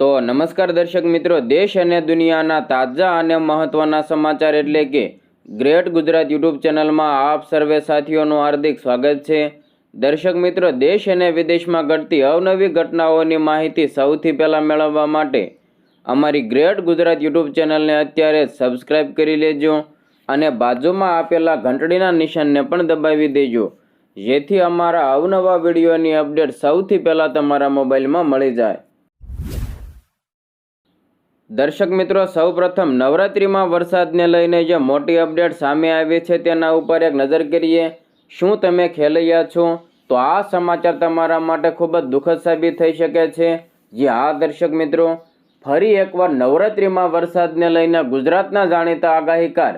તો નમસ્કાર દર્શક મિત્રો, દેશ અને દુનિયાના તાજા અને મહત્વના સમાચાર એટલે કે ગ્રેટ ગુજરાત યુટ્યુબ ચેનલમાં આપ સર્વે સાથીઓનું હાર્દિક સ્વાગત છે. દર્શક મિત્રો, દેશ અને વિદેશમાં ઘટતી અવનવી ઘટનાઓની માહિતી સૌથી પહેલાં મેળવવા માટે અમારી ગ્રેટ ગુજરાત યુટ્યુબ ચેનલને અત્યારે જ સબસ્ક્રાઇબ કરી લેજો અને બાજુમાં આપેલા ઘંટડીના નિશાનને પણ દબાવી દેજો. જેથી અમારા અવનવા વિડીયોની અપડેટ સૌથી પહેલાં તમારા મોબાઈલમાં મળી જાય. દર્શક મિત્રો, સૌપ્રથમ નવરાત્રિમાં વરસાદને લઈને જે મોટી અપડેટ સામે આવી છે તેના ઉપર એક નજર કરીએ. શું તમે ખેલૈયા છો? તો આ સમાચાર તમારા માટે ખૂબ જ દુઃખદ સાબિત થઈ શકે છે. જે આ દર્શક મિત્રો, ફરી એકવાર નવરાત્રિમાં વરસાદને લઈને ગુજરાતના જાણીતા આગાહીકાર.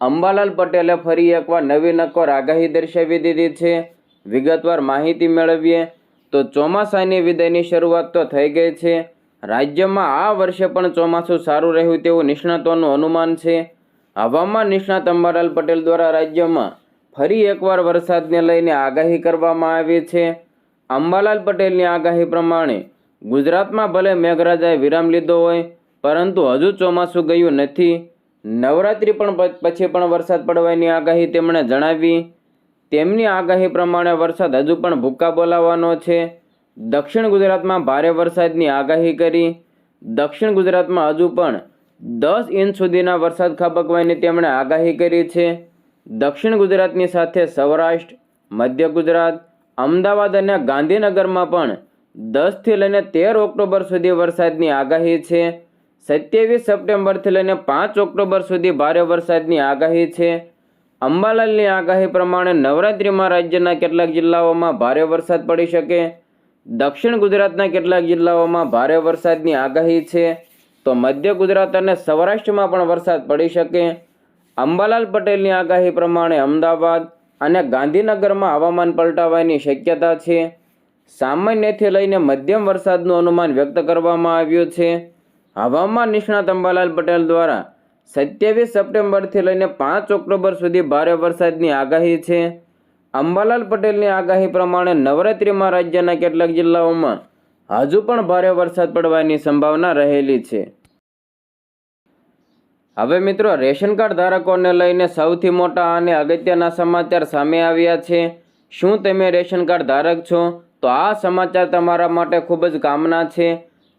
અંબાલાલ પટેલે ફરી એકવાર નવી નક્કોર આગાહી દર્શાવી દીધી છે. વિગતવાર માહિતી મેળવીએ તો ચોમાસાની વિદાયની શરૂઆત તો થઈ ગઈ છે. રાજ્યમાં આ વર્ષે પણ ચોમાસું સારું રહ્યું તેવું નિષ્ણાતોનું અનુમાન છે. હવામાન નિષ્ણાત અંબાલાલ પટેલ દ્વારા રાજ્યમાં ફરી એકવાર વરસાદને લઈને આગાહી કરવામાં આવી છે. અંબાલાલ પટેલની આગાહી પ્રમાણે ગુજરાતમાં ભલે મેઘરાજાએ વિરામ લીધો હોય, પરંતુ હજુ ચોમાસું ગયું નથી. નવરાત્રિ પણ પછી પણ વરસાદ પડવાની આગાહી તેમણે જણાવી. તેમની આગાહી પ્રમાણે વરસાદ હજુ પણ ભૂક્કા બોલાવવાનો છે. દક્ષિણ ગુજરાતમાં ભારે વરસાદની આગાહી કરી. દક્ષિણ ગુજરાતમાં હજુ પણ દસ ઇંચ સુધીના વરસાદ ખાબકવાની તેમણે આગાહી કરી છે. દક્ષિણ ગુજરાતની સાથે સૌરાષ્ટ્ર, મધ્ય ગુજરાત, અમદાવાદ અને ગાંધીનગરમાં પણ દસથી લઈને તેર ઓક્ટોબર સુધી વરસાદની આગાહી છે. સત્યાવીસ સપ્ટેમ્બરથી લઈને પાંચ ઓક્ટોબર સુધી ભારે વરસાદની આગાહી છે. અંબાલાલની આગાહી પ્રમાણે નવરાત્રિમાં રાજ્યના કેટલાક જિલ્લાઓમાં ભારે વરસાદ પડી શકે. દક્ષિણ ગુજરાતના કેટલાક જિલ્લાઓમાં ભારે વરસાદની આગાહી છે. તો મધ્ય ગુજરાત અને સૌરાષ્ટ્રમાં પણ વરસાદ પડી શકે. અંબાલાલ પટેલની આગાહી પ્રમાણે અમદાવાદ અને ગાંધીનગરમાં હવામાન પલટાવાની શક્યતા છે. સામાન્યથી લઈને મધ્યમ વરસાદનું અનુમાન વ્યક્ત કરવામાં આવ્યું છે. હવામાન નિષ્ણાત અંબાલાલ પટેલ દ્વારા સત્યાવીસ સપ્ટેમ્બરથી લઈને પાંચ ઓક્ટોબર સુધી ભારે વરસાદની આગાહી છે. અંબાલાલ પટેલની આગાહી પ્રમાણે નવરાત્રિમાં રાજ્યના કેટલાક જિલ્લાઓમાં હજુ પણ ભારે વરસાદ પડવાની સંભાવના રહેલી છે. હવે મિત્રો, રેશન કાર્ડ ધારકોને લઈને સૌથી મોટા અને અગત્યના સમાચાર સામે આવ્યા છે. શું તમે રેશન કાર્ડ ધારક છો? તો આ સમાચાર તમારા માટે ખૂબ જ કામના છે.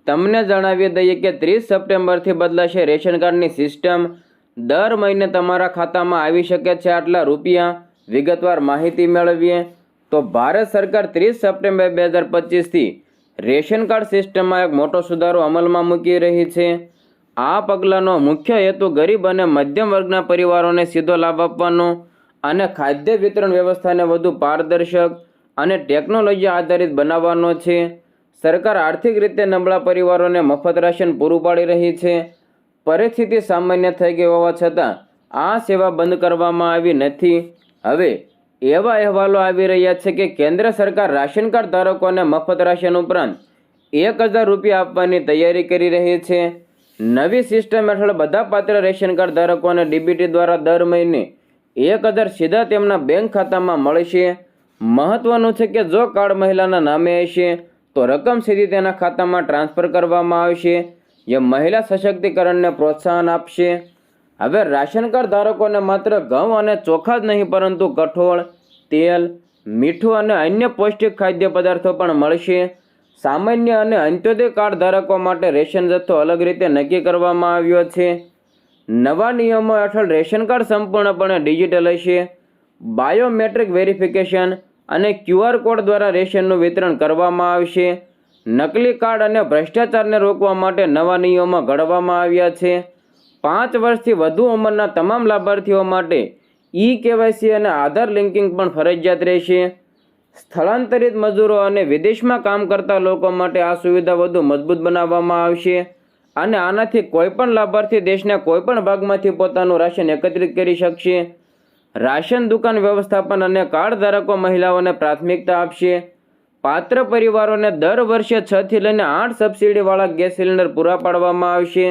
તમને જણાવી દઈએ કે ત્રીસ સપ્ટેમ્બરથી બદલાશે રેશન કાર્ડની સિસ્ટમ. દર મહિને તમારા ખાતામાં આવી શકે છે આટલા રૂપિયા. વિગતવાર માહિતી મેળવીએ તો ભારત સરકાર ત્રીસ સપ્ટેમ્બર બે હજાર પચીસથી રેશન કાર્ડ સિસ્ટમમાં એક મોટો સુધારો અમલમાં મૂકી રહી છે. આ પગલાંનો મુખ્ય હેતુ ગરીબ અને મધ્યમ વર્ગના પરિવારોને સીધો લાભ આપવાનો અને ખાદ્ય વિતરણ વ્યવસ્થાને વધુ પારદર્શક અને ટેકનોલોજી આધારિત બનાવવાનો છે. સરકાર આર્થિક રીતે નબળા પરિવારોને મફત રાશન પૂરું પાડી રહી છે. પરિસ્થિતિ સામાન્ય થઈ ગઈ હોવા છતાં આ સેવા બંધ કરવામાં આવી નથી. હવે એવા અહેવાલો આવી રહ્યા છે કે કેન્દ્ર સરકાર રાશન કાર્ડ ધારકોને મફત રાશન ઉપરાંત એક હજાર રૂપિયા આપવાની તૈયારી કરી રહી છે. નવી સિસ્ટમ હેઠળ બધા પાત્ર રેશન કાર્ડ ધારકોને ડીબીટી દ્વારા દર મહિને એક હજાર સીધા તેમના બેંક ખાતામાં મળશે મહત્વનું છે કે જો કાર્ડ મહિલાના નામે હશે તો રકમ સીધી તેના ખાતામાં ટ્રાન્સફર કરવામાં આવશે, જે મહિલા સશક્તિકરણને પ્રોત્સાહન આપશે. હવે રાશન કાર્ડ ધારકોને માત્ર ઘઉં અને ચોખા જ નહીં, પરંતુ કઠોળ, તેલ, મીઠું અને અન્ય પૌષ્ટિક ખાદ્ય પદાર્થો પણ મળશે. સામાન્ય અને અંત્યોદય કાર્ડ ધારકો માટે રેશન જથ્થો અલગ રીતે નક્કી કરવામાં આવ્યો છે. નવા નિયમો હેઠળ રેશન કાર્ડ સંપૂર્ણપણે ડિજિટલ હશે. બાયોમેટ્રિક વેરિફિકેશન અને ક્યુઆર કોડ દ્વારા રેશનનું વિતરણ કરવામાં આવશે. નકલી કાર્ડ અને ભ્રષ્ટાચારને રોકવા માટે નવા નિયમો ઘડવામાં આવ્યા છે. પાંચ વર્ષથી વધુ ઉંમરના તમામ લાભાર્થીઓ માટે ઈ કેવાયસી અને આધાર લિંકિંગ પણ ફરજિયાત રહેશે. સ્થળાંતરિત મજૂરો અને વિદેશમાં કામ કરતા લોકો માટે આ સુવિધા વધુ મજબૂત બનાવવામાં આવશે અને આનાથી કોઈપણ લાભાર્થી દેશના કોઈપણ ભાગમાંથી પોતાનું રાશન એકત્રિત કરી શકશે. રાશન દુકાન વ્યવસ્થાપન અને કાર્ડ ધારકો મહિલાઓને પ્રાથમિકતા આપશે. પાત્ર પરિવારોને દર વર્ષે છથી લઈને આઠ સબસિડીવાળા ગેસ સિલિન્ડર પૂરા પાડવામાં આવશે.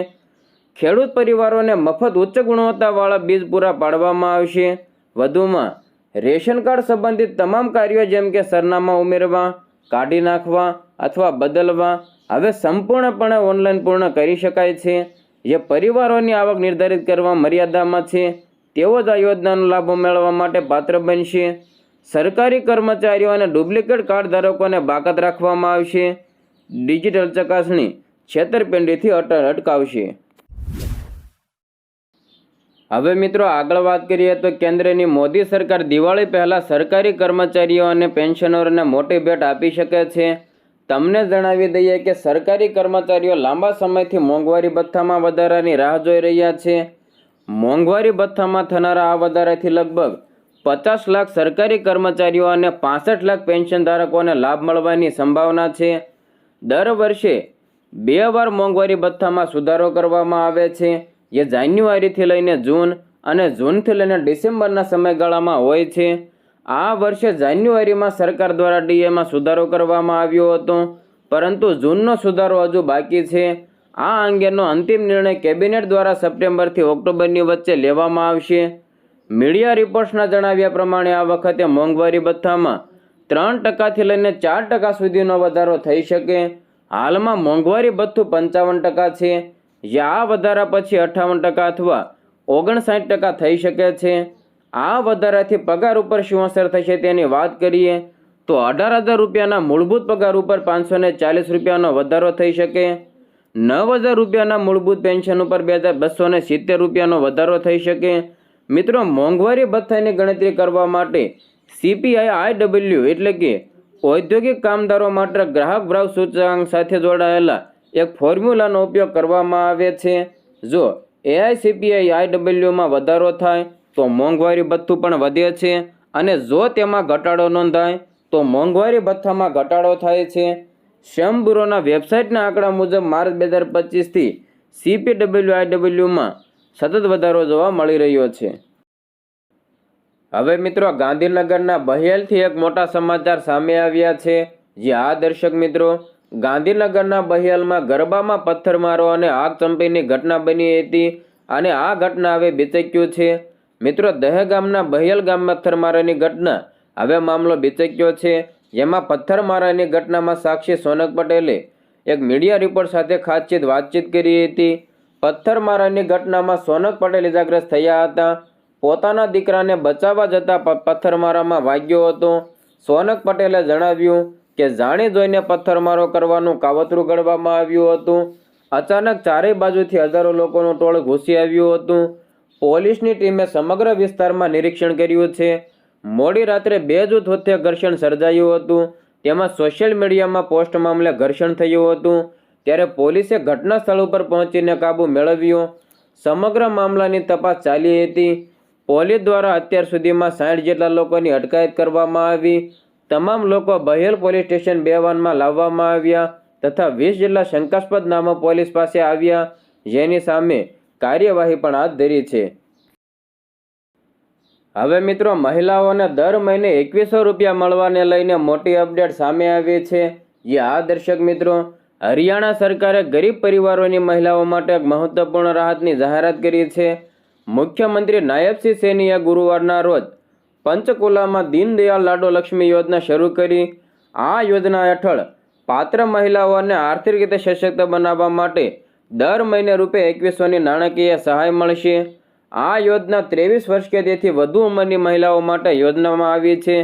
ખેડૂત પરિવારોને મફત ઉચ્ચ ગુણવત્તાવાળા બીજ પૂરા પાડવામાં આવશે. વધુમાં, રેશન કાર્ડ સંબંધિત તમામ કાર્યો જેમ કે સરનામા ઉમેરવા, કાઢી નાખવા અથવા બદલવા, હવે સંપૂર્ણપણે ઓનલાઈન પૂર્ણ કરી શકાય છે. જે પરિવારોની આવક નિર્ધારિત કરવા મર્યાદામાં છે, તેઓ જ આ યોજનાનો લાભો મેળવવા માટે પાત્ર બનશે. સરકારી કર્મચારીઓ અને ડુપ્લિકેટ કાર્ડ ધારકોને બાકાત રાખવામાં આવશે. ડિજિટલ ચકાસણી છેતરપિંડીથી અટ અટકાવશે. હવે મિત્રો આગળ વાત કરીએ તો કેન્દ્રની મોદી સરકાર દિવાળી પહેલાં સરકારી કર્મચારીઓ અને પેન્શનરોને મોટી ભેટ આપી શકે છે. તમને જણાવી દઈએ કે સરકારી કર્મચારીઓ લાંબા સમયથી મોંઘવારી ભથ્થામાં વધારાની રાહ જોઈ રહ્યા છે. મોંઘવારી ભથ્થામાં થનારા આ વધારાથી લગભગ પચાસ લાખ સરકારી કર્મચારીઓ અને પાસઠ લાખ પેન્શન ધારકોને લાભ મળવાની સંભાવના છે. દર વર્ષે બે વાર મોંઘવારી ભથ્થામાં સુધારો કરવામાં આવે છે. જે જાન્યુઆરીથી લઈને જૂન અને જૂનથી લઈને ડિસેમ્બરના સમયગાળામાં હોય છે. આ વર્ષે જાન્યુઆરીમાં સરકાર દ્વારા ડીએમાં સુધારો કરવામાં આવ્યો હતો, પરંતુ જૂનનો સુધારો હજુ બાકી છે. આ અંગેનો અંતિમ નિર્ણય કેબિનેટ દ્વારા સપ્ટેમ્બરથી ઓક્ટોબરની વચ્ચે લેવામાં આવશે. મીડિયા રિપોર્ટ્સના જણાવ્યા પ્રમાણે આ વખતે મોંઘવારી ભથ્થામાં ત્રણ ટકાથી લઈને ચાર ટકા સુધીનો વધારો થઈ શકે. હાલમાં મોંઘવારી ભથ્થું પંચાવન ટકા છે. જે આ વધારા પછી અઠ્ઠાવન ટકા અથવા ઓગણસાઠ ટકા થઈ શકે છે. આ વધારાથી પગાર ઉપર શું અસર થશે તેની વાત કરીએ તો અઢાર હજાર રૂપિયાના મૂળભૂત પગાર ઉપર પાંચસો ને ચાલીસ રૂપિયાનો વધારો થઈ શકે. નવ હજાર રૂપિયાના મૂળભૂત પેન્શન ઉપર બે હજાર બસો ને સિત્તેર રૂપિયાનો વધારો થઈ શકે. મિત્રો, મોંઘવારી ભથ્થાની ગણતરી કરવા માટે સીપીઆઈ આઈડબલ્યુ એટલે કે ઔદ્યોગિક કામદારો માટે ગ્રાહક ભાવ સૂચકાંક સાથે જોડાયેલા એક ફોર્મ્યુલાનો ઉપયોગ કરવામાં આવે છે. જો એઆઈસીપીઆઈ આઈડબલ્યુમાં વધારો થાય, તો મોંઘવારી ભથ્થું પણ વધે છે. અને જો તેમાં ઘટાડો નોંધાય, તો મોંઘવારી ભથ્થામાં ઘટાડો થાય છે. શ્રમ બ્યુરોના વેબસાઇટના આંકડા મુજબ માર્ચ બે હજાર પચીસથી સીપીડબલ્યુ આઈડબલ્યુમાં સતત વધારો જોવા મળી રહ્યો છે. હવે મિત્રો ગાંધીનગરના બહેલથી એક મોટા સમાચાર સામે આવ્યા છે. જે આ દર્શક મિત્રો ગાંધીનગરના બહિયાલમાં ગરબામાં પથ્થરમારો અને આગ ચંપીની ઘટના બની હતી અને આ ઘટના હવે બીચક્યું છે. મિત્રો, દહેગામના બહિયલ ગામમાં પથ્થરમારાની ઘટના હવે મામલો બીચક્યો છે. જેમાં પથ્થરમારાની ઘટનામાં સાક્ષી સોનક પટેલે એક મીડિયા રિપોર્ટ સાથે ખાતચીત વાતચીત કરી હતી. પથ્થરમારાની ઘટનામાં સોનક પટેલ ઇજાગ્રસ્ત થયા હતા. પોતાના દીકરાને બચાવવા જતાં પથ્થરમારામાં વાગ્યો હતો. સોનક પટેલે જણાવ્યું કે જાણી જોઈને પથ્થરમારો કરવાનું કાવતરું ઘડવામાં આવ્યું હતું. અચાનક ચારેય બાજુથી હજારો લોકોનું ટોળ ઘૂસી આવ્યું હતું. પોલીસની ટીમે સમગ્ર વિસ્તારમાં નિરીક્ષણ કર્યું છે. મોડી રાત્રે બે જૂથ વચ્ચે ઘર્ષણ સર્જાયું હતું. તેમાં સોશિયલ મીડિયામાં પોસ્ટ મામલે ઘર્ષણ થયું હતું. ત્યારે પોલીસે ઘટના સ્થળ ઉપર પહોંચીને કાબૂ મેળવ્યો. સમગ્ર મામલાની તપાસ ચાલી હતી. પોલીસ દ્વારા અત્યાર સુધીમાં સાઠ જેટલા લોકોની અટકાયત કરવામાં આવી. તમામ લોકો બહેલ પોલીસ સ્ટેશન બે વાનમાં લાવવામાં આવ્યા તથા વીસ જેટલા શંકાસ્પદ નામો પોલીસ પાસે આવ્યા, જેની સામે કાર્યવાહી પણ હાથ ધરી છે. હવે મિત્રો, મહિલાઓને દર મહિને એકવીસો રૂપિયા મળવાને લઈને મોટી અપડેટ સામે આવી છે. જે આ દર્શક મિત્રો, હરિયાણા સરકારે ગરીબ પરિવારોની મહિલાઓ માટે એક મહત્વપૂર્ણ રાહતની જાહેરાત કરી છે. મુખ્યમંત્રી નાયબસિંહ સૈનીએ ગુરુવારના રોજ પંચકુલામાં દીનદયાળ લાડો લક્ષ્મી યોજના શરૂ કરી. આ યોજના હેઠળ પાત્ર મહિલાઓને આર્થિક રીતે સશક્ત બનાવવા માટે દર મહિને રૂપે એકવીસોની નાણાકીય સહાય મળશે. આ યોજના ત્રેવીસ વર્ષ કે તેથી વધુ ઉંમરની મહિલાઓ માટે યોજનામાં આવી છે.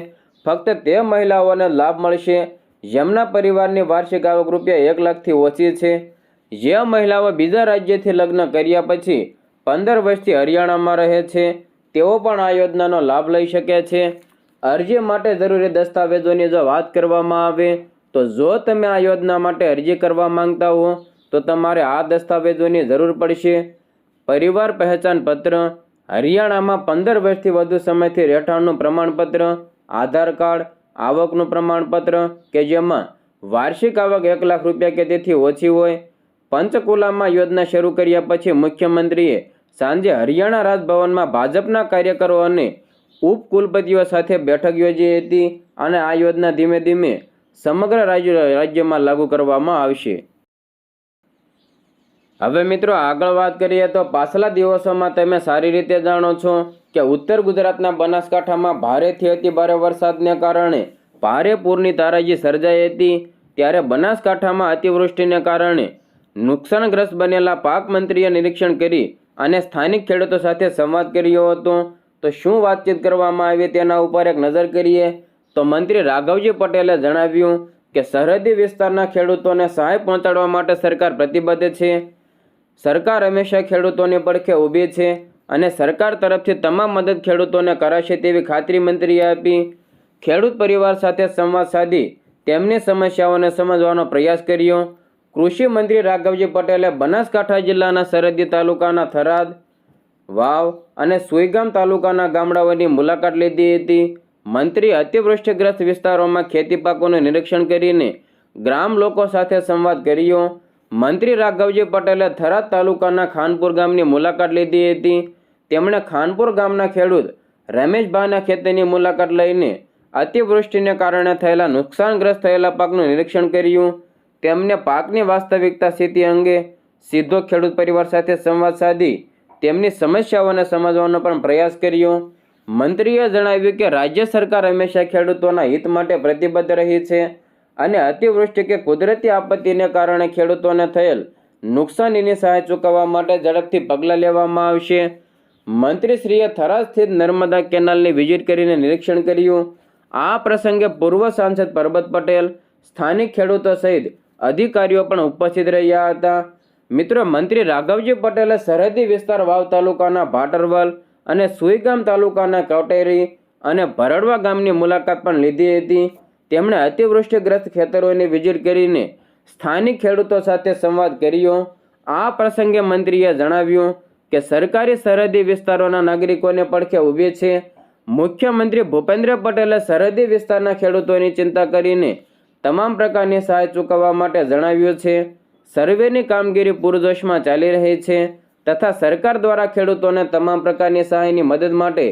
ફક્ત તે મહિલાઓને લાભ મળશે. જેમના પરિવારની વાર્ષિક આવક રૂપિયા એક લાખથી ઓછી છે. જે મહિલાઓ બીજા રાજ્યથી લગ્ન કર્યા પછી પંદર વર્ષથી હરિયાણામાં રહે છે. તેઓ પણ આ યોજનાનો લાભ લઈ શકે છે. અરજી માટે જરૂરી દસ્તાવેજોની જો વાત કરવામાં આવે, તો જો તમે આ યોજના માટે અરજી કરવા માંગતા હો, તો તમારે આ દસ્તાવેજોની જરૂર પડશે. પરિવાર પહેચાન પત્ર, હરિયાણામાં પંદર વર્ષથી વધુ સમયથી રહેઠાણનું પ્રમાણપત્ર, આધાર કાર્ડ, આવકનું પ્રમાણપત્ર કે જેમાં વાર્ષિક આવક એક લાખ રૂપિયા કે તેથી ઓછી હોય. પંચકુલામાં યોજના શરૂ કર્યા પછી મુખ્યમંત્રીએ સાંજે હરિયાણા રાજભવનમાં ભાજપના કાર્યકરો અને ઉપકુલપતિઓ સાથે બેઠક યોજી હતી અને આ યોજના ધીમે ધીમે સમગ્ર રાજ્ય રાજ્યમાં લાગુ કરવામાં આવશે. હવે મિત્રો આગળ વાત કરીએ તો પાછલા દિવસોમાં તમે સારી રીતે જાણો છો કે ઉત્તર ગુજરાતના બનાસકાંઠામાં ભારેથી અતિ ભારે વરસાદને કારણે ભારે પૂરની તારાજી સર્જાઈ હતી, ત્યારે બનાસકાંઠામાં અતિવૃષ્ટિને કારણે નુકસાનગ્રસ્ત બનેલા પાક મંત્રીએ નિરીક્ષણ કરી અને સ્થાનિક ખેડૂતો સાથે સંવાદ કર્યો હતો. તો શું વાતચીત કરવામાં આવી તેના ઉપર એક નજર કરીએ. તો મંત્રી રાઘવજી પટેલે જણાવ્યું કે સરહદી વિસ્તારના ખેડૂતોને સહાય પહોંચાડવા માટે સરકાર પ્રતિબદ્ધ છે. સરકાર હંમેશા ખેડૂતોની પડખે ઊભી છે અને સરકાર તરફથી તમામ મદદ ખેડૂતોને કરાશે તેવી ખાતરી મંત્રીએ આપી. ખેડૂત પરિવાર સાથે સંવાદ સાધી તેમની સમસ્યાઓને સમજવાનો પ્રયાસ કર્યો. કૃષિ મંત્રી રાઘવજી પટેલે બનાસકાંઠા જિલ્લાના સરહદી તાલુકાના થરાદ, વાવ અને સુઈગામ તાલુકાના ગામડાઓની મુલાકાત લીધી હતી. મંત્રી અતિવૃષ્ટિગ્રસ્ત વિસ્તારોમાં ખેતી પાકોનું નિરીક્ષણ કરીને ગ્રામ લોકો સાથે સંવાદ કર્યો. મંત્રી રાઘવજી પટેલે થરાદ તાલુકાના ખાનપુર ગામની મુલાકાત લીધી હતી. તેમણે ખાનપુર ગામના ખેડૂત રમેશભાઈના ખેતીની મુલાકાત લઈને અતિવૃષ્ટિને કારણે થયેલા નુકસાનગ્રસ્ત થયેલા પાકનું નિરીક્ષણ કર્યું. તેમને પાકની વાસ્તવિકતા સ્થિતિ અંગે સીધો ખેડૂત પરિવાર સાથે સંવાદ સાધી તેમની સમસ્યાઓને સમજવાનો પણ પ્રયાસ કર્યો. મંત્રીએ જણાવ્યું કે રાજ્ય સરકાર હંમેશા ખેડૂતોના હિત માટે પ્રતિબદ્ધ રહી છે અને અતિવૃષ્ટિ કે કુદરતી આપત્તિને કારણે ખેડૂતોને થયેલ નુકસાનીની સહાય ચૂકવવા માટે ઝડપથી પગલાં લેવામાં આવશે. મંત્રીશ્રીએ થરા સ્થિત નર્મદા કેનાલની વિઝિટ કરીને નિરીક્ષણ કર્યું. આ પ્રસંગે પૂર્વ સાંસદ પરબત પટેલ, સ્થાનિક ખેડૂતો સહિત અધિકારીઓ પણ ઉપસ્થિત રહ્યા હતા. મિત્રો, મંત્રી રાઘવજી પટેલે સરહદી વિસ્તાર વાવ તાલુકાના ભાટરવલ અને સુઈગામ તાલુકાના કવટેરી અને ભરડવા ગામની મુલાકાત પણ લીધી હતી. તેમણે અતિવૃષ્ટિગ્રસ્ત ખેતરોની વિઝિટ કરીને સ્થાનિક ખેડૂતો સાથે સંવાદ કર્યો. આ પ્રસંગે મંત્રીએ જણાવ્યું કે સરકારી સરહદી વિસ્તારોના નાગરિકોને પડખે ઊભી છે. મુખ્યમંત્રી ભૂપેન્દ્ર પટેલે સરહદી વિસ્તારના ખેડૂતોની ચિંતા કરીને તમામ પ્રકારની સહાય ચૂકવવા માટે જણાવ્યું છે. સર્વેની કામગીરી પૂરજોશમાં ચાલી રહી છે તથા સરકાર દ્વારા ખેડૂતોને તમામ પ્રકારની સહાયની મદદ માટે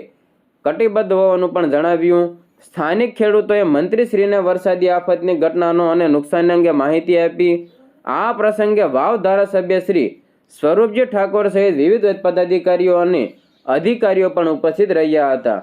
કટિબદ્ધ હોવાનું પણ જણાવ્યું. સ્થાનિક ખેડૂતોએ મંત્રીશ્રીને વરસાદી આફતની ઘટનાનો અને નુકસાન અંગે માહિતી આપી. આ પ્રસંગે વાવ ધારાસભ્ય શ્રી સ્વરૂપજી ઠાકોર સહિત વિવિધ પદાધિકારીઓ અને અધિકારીઓ પણ ઉપસ્થિત રહ્યા હતા.